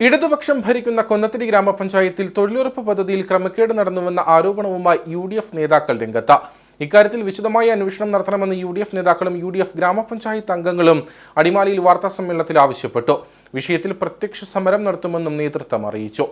ഇടതുപക്ഷം ഭരിക്കുന്ന കൊന്നത്തിരി ഗ്രാമപഞ്ചായത്തിൽ തൊഴിലുറപ്പ് പദ്ധതിയിൽ ക്രമക്കേട് നടന്നുവെന്ന ആരോപണവുമായി യു ഡി എഫ് നേതാക്കൾ രംഗത്ത്. ഇക്കാര്യത്തിൽ വിശദമായ അന്വേഷണം നടത്തണമെന്ന് യു ഡി എഫ് നേതാക്കളും യു ഡി എഫ് ഗ്രാമപഞ്ചായത്ത് അംഗങ്ങളും അടിമാലിയിൽ വാർത്താസമ്മേളനത്തിൽ ആവശ്യപ്പെട്ടു. വിഷയത്തിൽ പ്രത്യക്ഷ സമരം നടത്തുമെന്നും നേതൃത്വം അറിയിച്ചു.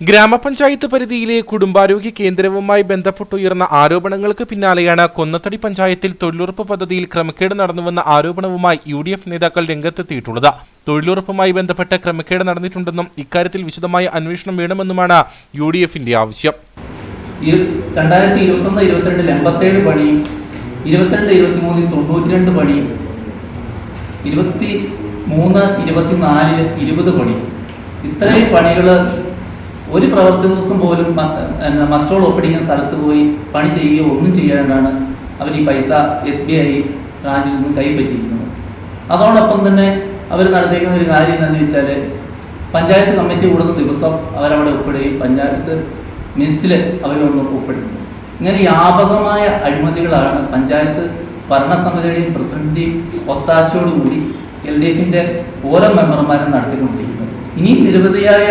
ഗ്രാമപഞ്ചായത്ത് പരിധിയിലെ കുടുംബാരോഗ്യ കേന്ദ്രവുമായി ബന്ധപ്പെട്ടുയർന്ന ആരോപണങ്ങൾക്ക് പിന്നാലെയാണ് കൊന്നത്തടി പഞ്ചായത്തിൽ തൊഴിലുറപ്പ് പദ്ധതിയിൽ ക്രമക്കേട് നടന്നുവെന്ന ആരോപണവുമായി യു ഡി എഫ് നേതാക്കൾ രംഗത്തെത്തിയിട്ടുള്ളത്. തൊഴിലുറപ്പുമായി ബന്ധപ്പെട്ട് ക്രമക്കേട് നടന്നിട്ടുണ്ടെന്നും ഇക്കാര്യത്തിൽ വിശദമായ അന്വേഷണം വേണമെന്നുമാണ് യു ഡി എഫിന്റെ ആവശ്യം. രണ്ടായിരത്തി ഇരുപത്തൊന്ന് ഇരുപത്തിരണ്ടിൽ എൺപത്തേഴ് പണിയും ഇരുപത്തിരണ്ട് ഇരുപത്തിമൂന്നിൽ തൊണ്ണൂറ്റിരണ്ട് പണിയും ഇരുപത്തി മൂന്ന് ഇരുപത്തിനാലിൽ ഇരുപത് പണിയും ഇത്രയും പണികൾ ഒരു പ്രവൃത്തി ദിവസം പോലും മസ്റ്റോൾ ഒപ്പിടിക്കുന്ന സ്ഥലത്ത് പോയി പണി ചെയ്യുകയോ ഒന്നും ചെയ്യാണ്ടാണ് അവർ ഈ പൈസ എസ് ബി ഐ ബ്രാഞ്ചിൽ നിന്ന് കൈപ്പറ്റിയിരിക്കുന്നത്. അതോടൊപ്പം തന്നെ അവർ നടത്തിയിരിക്കുന്ന ഒരു കാര്യം എന്താണെന്ന് വെച്ചാൽ പഞ്ചായത്ത് കമ്മിറ്റി കൂടുന്ന ദിവസം അവരവിടെ ഒപ്പിടുകയും പഞ്ചായത്ത് മിനിസിൽ അവരൊന്ന് ഒപ്പിടുന്നു. ഇങ്ങനെ വ്യാപകമായ അഴിമതികളാണ് പഞ്ചായത്ത് ഭരണസമിതിയുടെയും പ്രസിഡന്റിന്റെയും ഒത്താശയോടുകൂടി എൽ ഡി എഫിന്റെ ഓരോ മെമ്പർമാരും നടത്തിക്കൊണ്ടിരിക്കുന്നത്. ഇനിയും നിരവധിയായ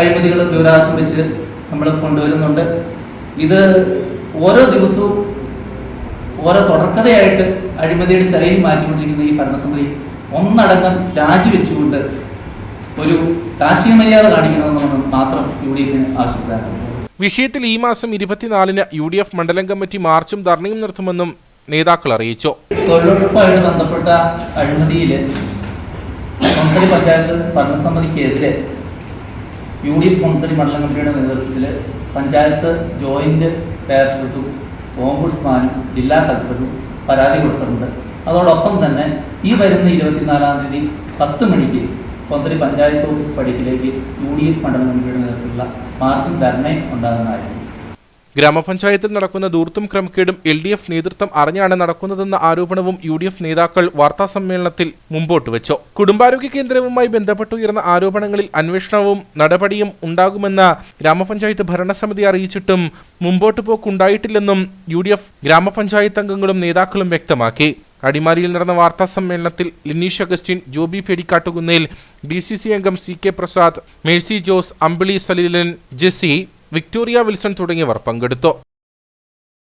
അഴിമതികളും വിവരാസം വെച്ച് നമ്മൾ കൊണ്ടുവരുന്നുണ്ട്. ഇത് ഓരോ ദിവസവും ഓരോ തുടർക്കഥയായിട്ട് അഴിമതിയുടെ ശൈലി മാറ്റിക്കൊണ്ടിരിക്കുന്ന ഈ ഭരണസമിതി ഒന്നടങ്കം രാജിവെച്ചുകൊണ്ട് ഒരു കാർഷിക മര്യാദ കാണിക്കണമെന്ന് മാത്രം യു ഡി എഫിന് ആവശ്യപ്പെടാറുണ്ട് വിഷയത്തിൽ ഈ മാസം ഇരുപത്തിനാലിന് യു ഡി എഫ് മണ്ഡലം കമ്മിറ്റി മാർച്ചും ധർണയും നടത്തുമെന്നും നേതാക്കൾ അറിയിച്ചു. തൊഴിലുറപ്പുമായിട്ട് ബന്ധപ്പെട്ട അഴിമതിയിൽ കൊന്തരി പഞ്ചായത്ത് ഭരണസമിതിക്കെതിരെ യു ഡി എഫ് കൊന്തരി മണ്ഡലം കമ്മിറ്റിയുടെ നേതൃത്വത്തിൽ പഞ്ചായത്ത് ജോയിന്റ് ഡയറക്ടർക്കും ഓംബുഡ്സ്മാനും ജില്ലാ കളക്ടറും പരാതി കൊടുത്തിട്ടുണ്ട്. അതോടൊപ്പം തന്നെ ഈ വരുന്ന ഇരുപത്തിനാലാം തീയതി പത്ത് മണിക്ക് കൊന്തരി പഞ്ചായത്ത് ഓഫീസ് പടിക്കിലേക്ക് യു ഡി എഫ് മണ്ഡലം കമ്മിറ്റിയുടെ നേതൃത്വത്തിലുള്ള മാർച്ചും ധർണയും ഉണ്ടാകുന്നതായിരുന്നു ഗ്രാമപഞ്ചായത്തിൽ നടക്കുന്ന ദൂർത്തും ക്രമക്കേടും എൽ ഡി എഫ് നേതൃത്വം അറിഞ്ഞാണ് നടക്കുന്നതെന്ന ആരോപണവും യു ഡി എഫ് നേതാക്കൾ വാർത്താസമ്മേളനത്തിൽ മുമ്പോട്ട് വെച്ചു. കുടുംബാരോഗ്യ കേന്ദ്രവുമായി ബന്ധപ്പെട്ടുയർന്ന ആരോപണങ്ങളിൽ അന്വേഷണവും നടപടിയും ഉണ്ടാകുമെന്ന ഗ്രാമപഞ്ചായത്ത് ഭരണസമിതി അറിയിച്ചിട്ടും മുമ്പോട്ട് പോക്കുണ്ടായിട്ടില്ലെന്നും യു ഡി എഫ് ഗ്രാമപഞ്ചായത്ത് അംഗങ്ങളും നേതാക്കളും വ്യക്തമാക്കി. അടിമാലിയിൽ നടന്ന വാർത്താ സമ്മേളനത്തിൽ Lineesh Augustine Joby Pedikkattukunnel D C C അംഗം C K Prasad Mercy Jose Ambili Saleelan Jessy Victoria Wilson തുടങ്ങിയവർ പങ്കെടുത്തു